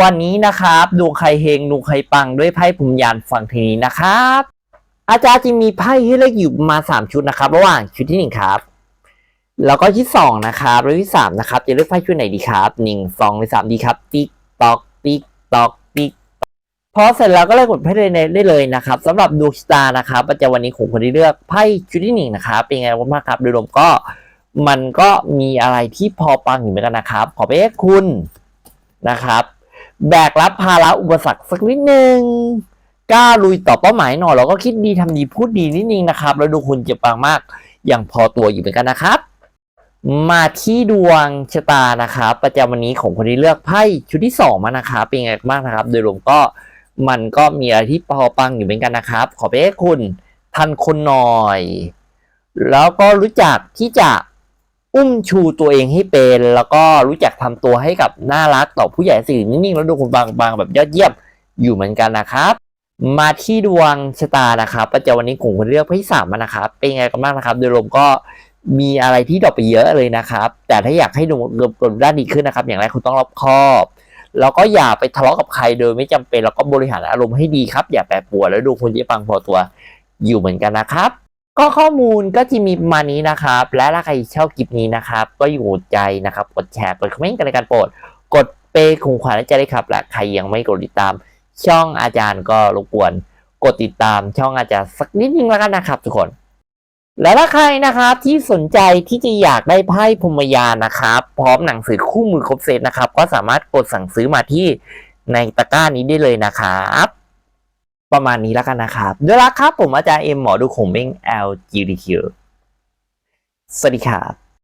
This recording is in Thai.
วันนี้นะครับดวงใครเฮงดวงใครปังด้วยไพ่ภูมิยานฝั่งทีนี้นะครับ อาจารย์จะมีไพ่ให้เลือกอยู่มาสามชุดนะครับ ระหว่างชุดที่หนึ่งครับ แล้วก็ชุดสองนะครับแล้วชุดสามนะครับจะเลือกไพ่ชุดไหนดีครับหนึ่งสองหรือสามดีครับ ติ๊กตอกติ๊กตอกติ๊กพอเสร็จแล้วก็เลยกกดไพ่เลยได้เลยนะครับสำหรับดวงชะตานะครับประจำวันนี้ของคนที่เลือกไพ่ชุดที่หนึ่งนะครับเป็นไงบ้างครับโดยรวมก็มันก็มีอะไรที่พอปังอยู่เหมือนกันนะครับ ขอไปให้คุณนะครับ แบกรับภาระอุปสรรคสักนิดนึงกล้าลุยต่อเป้าหมายหน่อยแล้วก็คิดดีทำดีพูดดีนิดนึงนะครับ แล้วดูคุณจะปังมาก อย่างพอตัวอยู่เหมือนกันนะครับ มาที่ดวงชะตานะครับประจำวันนี้ของคนที่เลือกไพ่ชุดที่สองมานะครับเป็นไงบ้างนะครับ โดยรวมก็มันก็มีอะไรที่พอปังอยู่เหมือนกันนะครับ ขอไปให้คุณทันคนหน่อย แล้วก็รู้จักที่จะ อุ้มชูตัวเองให้เป็น แล้วก็รู้จักทำตัวให้กับน่ารักต่อผู้ใหญ่สื่อนิ่งๆแล้วดูคุณบางบางแบบยอดเยี่ยมอยู่เหมือนกันนะครับ มาที่ดวงชะตานะครับประจำวันนี้กลุ่มคนเลือกไพ่สามมานะครับ เป็นไงกันบ้างนะครับ โดยรวมก็มีอะไรที่ดรอปไปเยอะเลยนะครับ แต่ถ้าอยากให้ดวงรวมกลด้านดีขึ้นนะครับ อย่างแรกคุณต้องรอบคอบแล้วก็อย่าไปทะเลาะกับใครโดยไม่จำเป็นแล้วก็บริหารอารมณ์ให้ดีครับ อย่าแปรปรวนแล้วดูคุณจะปังพอตัวอยู่เหมือนกันนะครับ ก็ข้อมูลก็จะมีประมาณนี้นะครับ และถ้าใครชอบคลิปนี้นะครับ ก็อยู่ใจนะครับ กดแชร์กดคอมเมนต์กันในการโปรด กดเปย์ของขวัญให้ใจเลยครับและใครยังไม่กดติดตาม ช่องอาจารย์ก็รบกวน กดติดตามช่องอาจารย์สักนิดนึงแล้วกันนะครับ ทุกคน และถ้าใครนะครับที่สนใจที่จะอยากได้ไพ่พรมยานนะครับ พร้อมหนังสือคู่มือครบเซตนะครับ ก็สามารถกดสั่งซื้อมาที่ในตะกร้านี้ได้เลยนะครับ ประมาณนี้แล้วกันนะครับด้วยรักครับผมอาจารย์เอ็มหมอดูขมเบ้ง LGBTQ สวัสดีครับ